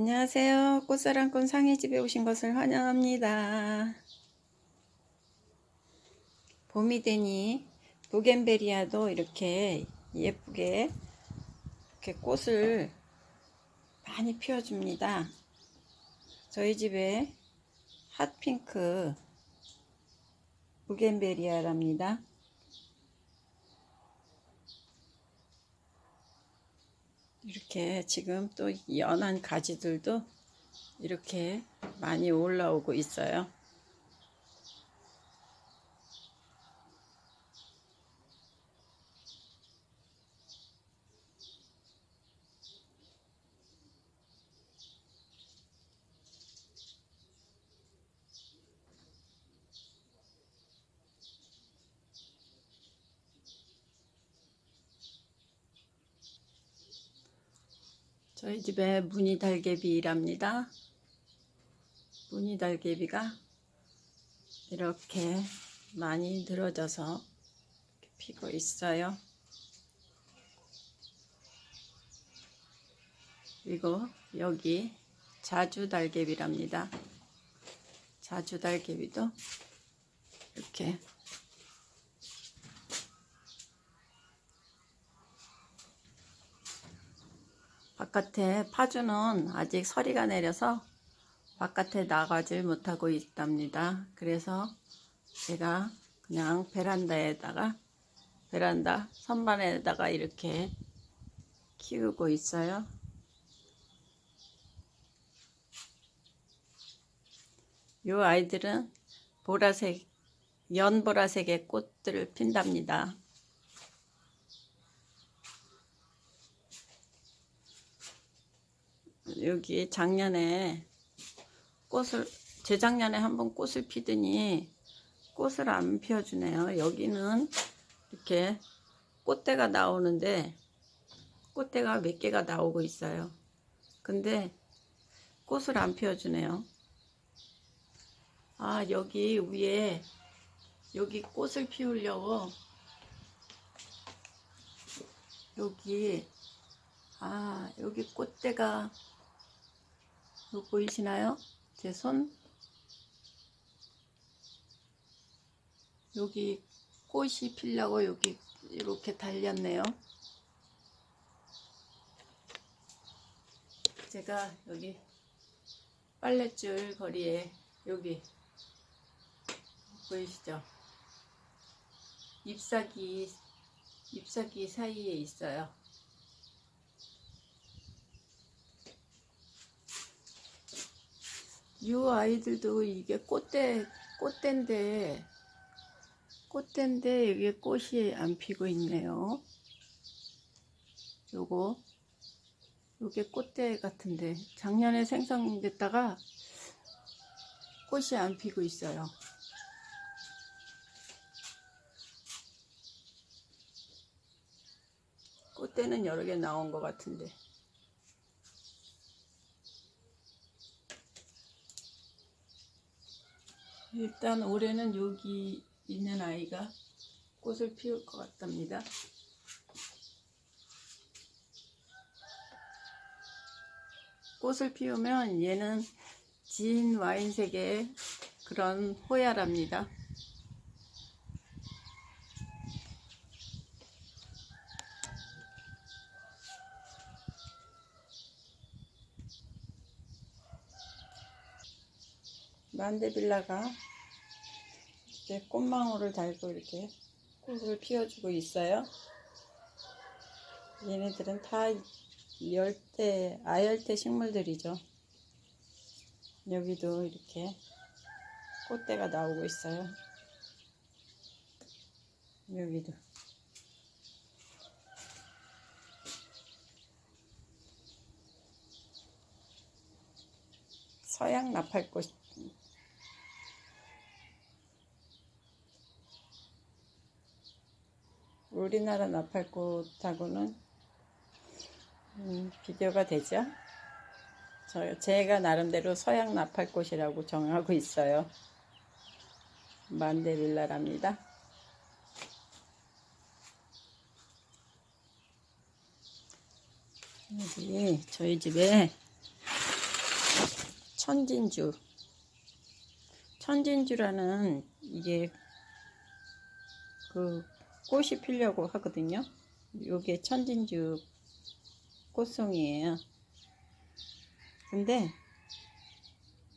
안녕하세요. 꽃사랑꾼 상해집에 오신 것을 환영합니다. 봄이 되니 부겐베리아도 이렇게 예쁘게 이렇게 꽃을 많이 피워줍니다. 저희 집에 핫핑크 부겐베리아랍니다. 이렇게 지금 또 연한 가지들도 이렇게 많이 올라오고 있어요. 저희 집에 무늬 달개비랍니다. 무늬 달개비가 이렇게 많이 늘어져서 이렇게 피고 있어요. 그리고 여기 자주 달개비랍니다. 자주 달개비도 이렇게 바깥에 파주는 아직 서리가 내려서 바깥에 나가질 못하고 있답니다. 그래서 제가 그냥 베란다에다가 베란다 선반에다가 이렇게 키우고 있어요. 요 아이들은 보라색 연보라색의 꽃들을 핀답니다. 여기 작년에 꽃을 재작년에 한번 꽃을 피더니 꽃을 안 피워주네요. 여기는 이렇게 꽃대가 나오는데 꽃대가 몇 개가 나오고 있어요. 근데 꽃을 안 피워주네요. 아 여기 위에 여기 꽃을 피우려고 여기 아 여기 꽃대가 이거 보이시나요? 제 손 여기 꽃이 피려고 여기 이렇게 달렸네요. 제가 여기 빨랫줄 거리에 여기 보이시죠? 잎사귀 잎사귀 사이에 있어요. 이 아이들도 이게 꽃대 꽃대인데 꽃대인데 여기 꽃이 안 피고 있네요. 요거 요게 꽃대 같은데 작년에 생성됐다가 꽃이 안 피고 있어요. 꽃대는 여러 개 나온 것 같은데. 일단 올해는 여기 있는 아이가 꽃을 피울 것 같답니다. 꽃을 피우면 얘는 진 와인 색의 그런 호야랍니다. 만데빌라가 이렇게 꽃망울을 달고 이렇게 꽃을 피워주고 있어요. 얘네들은 다 열대, 아열대 식물들이죠. 여기도 이렇게 꽃대가 나오고 있어요. 여기도. 서양 나팔꽃 우리나라 나팔꽃하고는 음, 비교가 되죠. 저, 제가 나름대로 서양 나팔꽃이라고 정하고 있어요. 만데빌라랍니다. 여기 저희 집에 천진주. 천진주라는 이게 그 꽃이 피려고 하거든요. 요게 천진주 꽃송이에요. 근데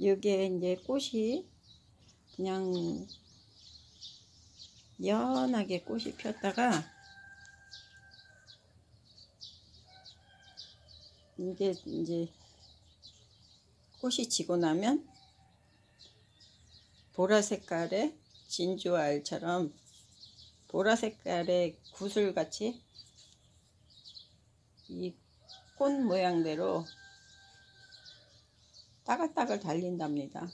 요게 이제 꽃이 그냥 연하게 꽃이 폈다가 이게 이제 꽃이 지고 나면 보라 색깔의 진주알처럼 보라 색깔의 구슬같이 이 꽃 모양대로 따글따글 달린답니다.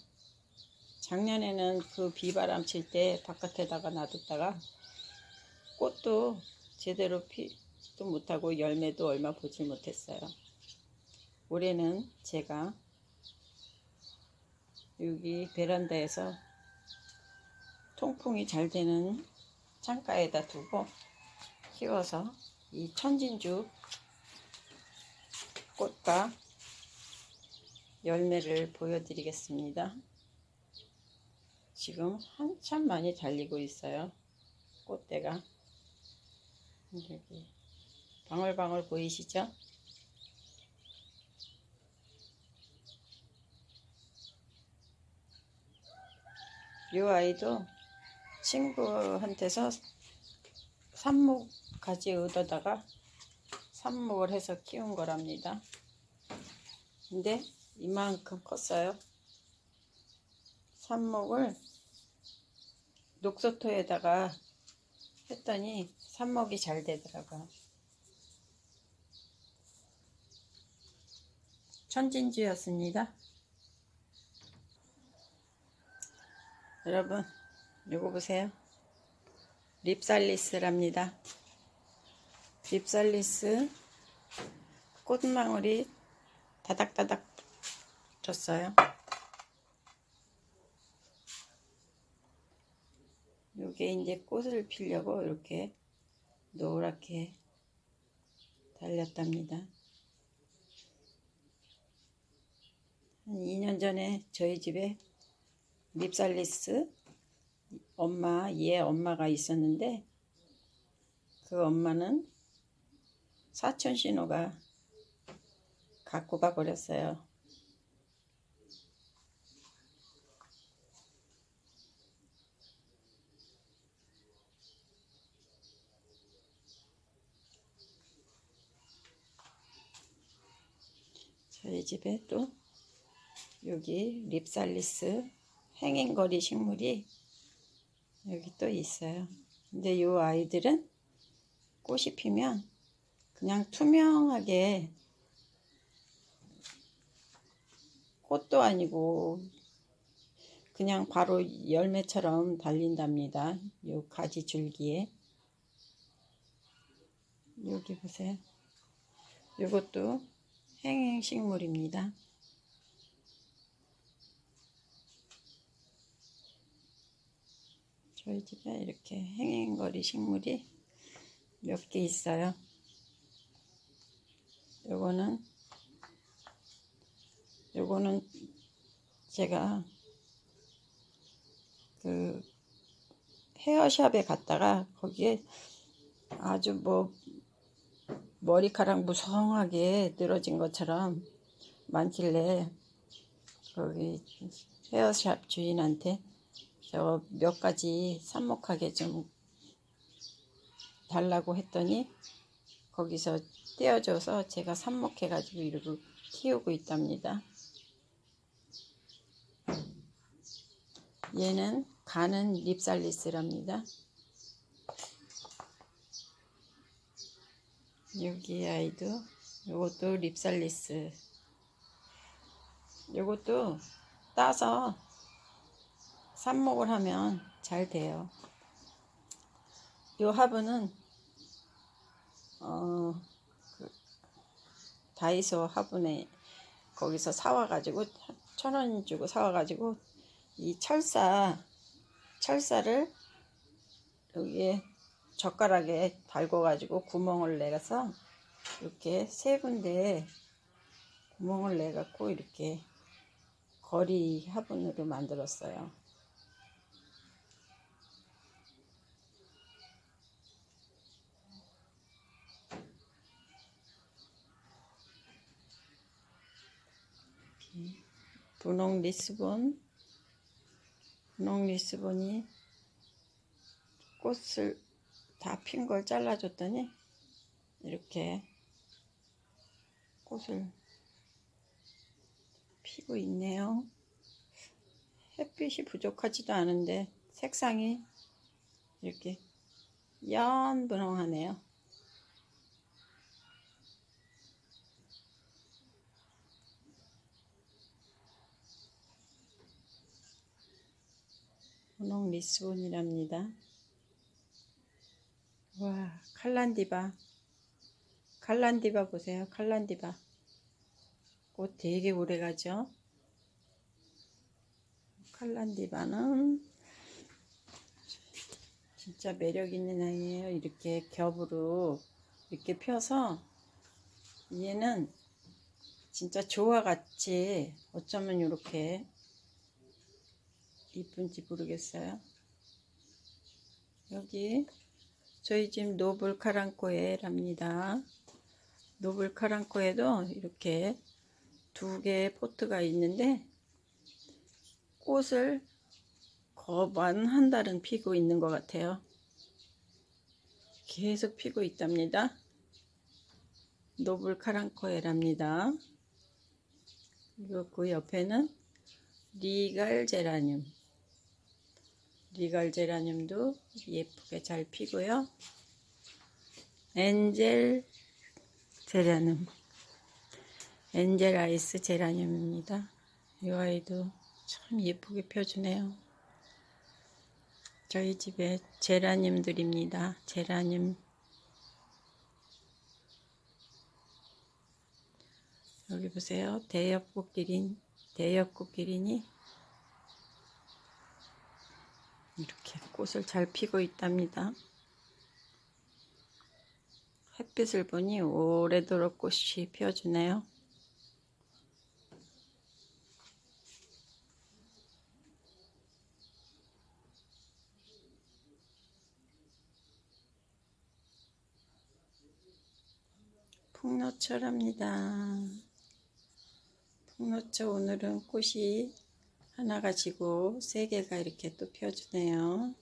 작년에는 그 비바람 칠 때 바깥에다가 놔뒀다가 꽃도 제대로 피도 못하고 열매도 얼마 보지 못했어요. 올해는 제가 여기 베란다에서 통풍이 잘 되는 창가에다 두고 키워서 이 천진주 꽃과 열매를 보여드리겠습니다. 지금 한참 많이 달리고 있어요. 꽃대가. 여기 방울방울 보이시죠? 이 아이도 친구한테서 삽목 가지 얻어다가 삽목을 해서 키운 거랍니다. 근데 이만큼 컸어요. 삽목을 녹소토에다가 했더니 삽목이 잘 되더라고요. 천진주였습니다. 여러분, 이거 보세요. 립살리스랍니다. 립살리스 꽃망울이 다닥다닥 졌어요. 요게 이제 꽃을 피려고 이렇게 노랗게 달렸답니다. 한 2년 전에 저희 집에 립살리스 엄마, 얘 엄마가 있었는데 그 엄마는 사촌 신호가 갖고 가 버렸어요. 저희 집에 또 여기 립살리스 행행거리 식물이 여기 또 있어요. 근데 이 아이들은 꽃이 피면 그냥 투명하게 꽃도 아니고 그냥 바로 열매처럼 달린답니다. 요 가지 줄기에 여기 보세요. 이것도 행행식물입니다. 저희 집에 이렇게 행행거리 식물이 몇 개 있어요. 요거는 요거는 제가 그 헤어샵에 갔다가 거기에 아주 뭐 머리카락 무성하게 늘어진 것처럼 많길래 거기 헤어샵 주인한테 저 몇 가지 삽목하게 좀 달라고 했더니 거기서 떼어줘서 제가 삽목해가지고 이러고 키우고 있답니다. 얘는 가는 립살리스랍니다. 여기 아이도 요것도 립살리스 요것도 따서 삽목을 하면 잘 돼요. 요 화분은 어, 그 다이소 화분에 거기서 사와가지고 천 원 주고 사와가지고 이 철사 철사를 여기에 젓가락에 달궈가지고 구멍을 내서 이렇게 세 군데 구멍을 내갖고 이렇게 거리 화분으로 만들었어요. 분홍 리스본, 분홍 리스본이 꽃을 다 핀 걸 잘라줬더니 이렇게 꽃을 피고 있네요. 햇빛이 부족하지도 않은데 색상이 이렇게 연분홍하네요. 분홍 리스본이랍니다. 와, 칼란디바. 칼란디바 보세요. 칼란디바. 꽃 되게 오래 가죠. 칼란디바는 진짜 매력 있는 아이예요. 이렇게 겹으로 이렇게 펴서 얘는 진짜 조화 같이 어쩌면 이렇게 이쁜지 모르겠어요. 여기 저희 집 노블 카랑코에랍니다. 노블 카랑코에도 이렇게 두 개의 포트가 있는데 꽃을 거반 한 달은 피고 있는 것 같아요. 계속 피고 있답니다. 노블 카랑코에랍니다. 그리고 그 옆에는 리갈 제라늄. 리갈 제라늄도 예쁘게 잘 피고요. 엔젤 제라늄. 엔젤 아이스 제라늄입니다. 이 아이도 참 예쁘게 펴주네요. 저희 집에 제라늄들입니다. 제라늄. 여기 보세요. 대엽꽃기린, 대엽꽃기린이 이렇게 꽃을 잘 피고 있답니다. 햇빛을 보니 오래도록 꽃이 피어주네요. 풍노철합니다. 풍노철 오늘은 꽃이 하나 가 지고 세 개가 이렇게 또 펴주네요.